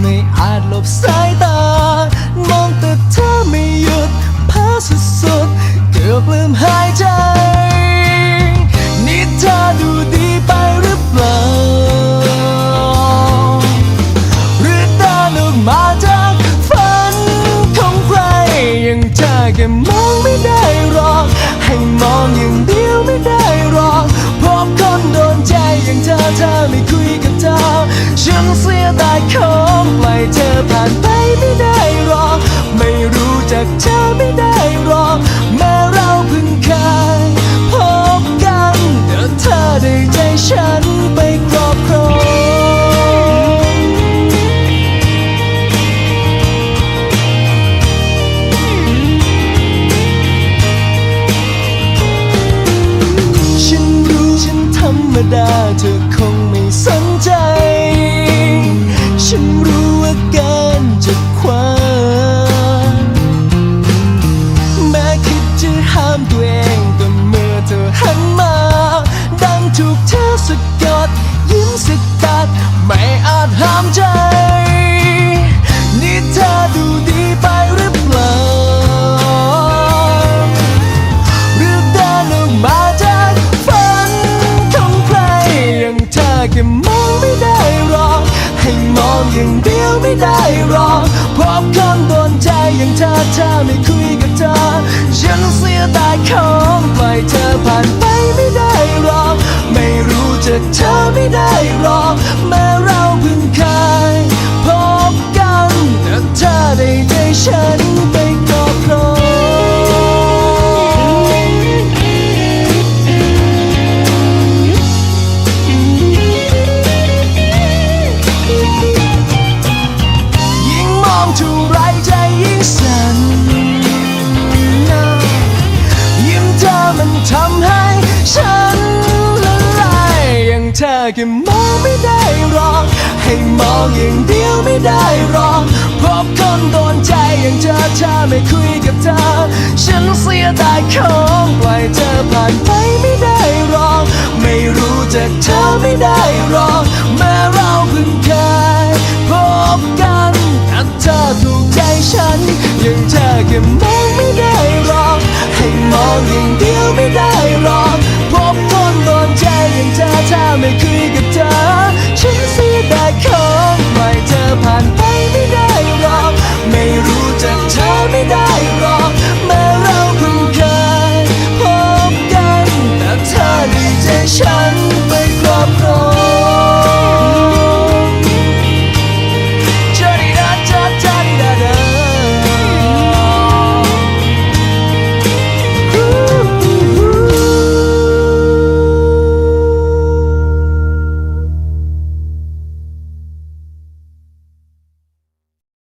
ไม่อาจหลบสายตา มองแต่เธอไม่หยุดพาสุดๆเกือบลืมหายใจ นี่เธอดูดีไปหรือเปล่า หรือเดินอกมาจากฝันของใคร ยังเธอแค่มองไม่ได้หรอก ให้มองอย่างเดียวไม่ได้หรอกพราะคนโดนใจอย่างเธอเธอไม่คุยกับเธอ ฉันเสียดายของปล่อยเธอผ่านไปไม่ได้หรอก ไม่รู้จักเธอไม่ได้หรอกแม้เราเพิ่งเคยพบกันแต่เธอได้ใจฉันไปครอบครองฉันรู้ฉันธรรมดาเธอ ถูกเธอสะกดยิ้มสกัดไม่อาจห้ามใจ นี่เธอดูดีไปหรือเปล่าหรือเดินออกมาจากฝันของใครอย่างเธอแค่มองไม่ได้หรอก ให้มองอย่างเดียวไม่ได้หรอกพราะคนโดนใจอย่างเธอเธอไม่คุยกับเธอ ฉันเสียดายของปล่อยเธอ ไม่ได้รอ แค่มองไม่ได้หรอกให้มองอย่างเดียวไม่ได้หรอกพบคนโดนใจอย่างเธอเธอไม่คุยกับเธอ ฉันเสียดายของปล่อยเธอผ่านไปไม่ได้หรอกไม่รู้จักเธอไม่ได้หรอก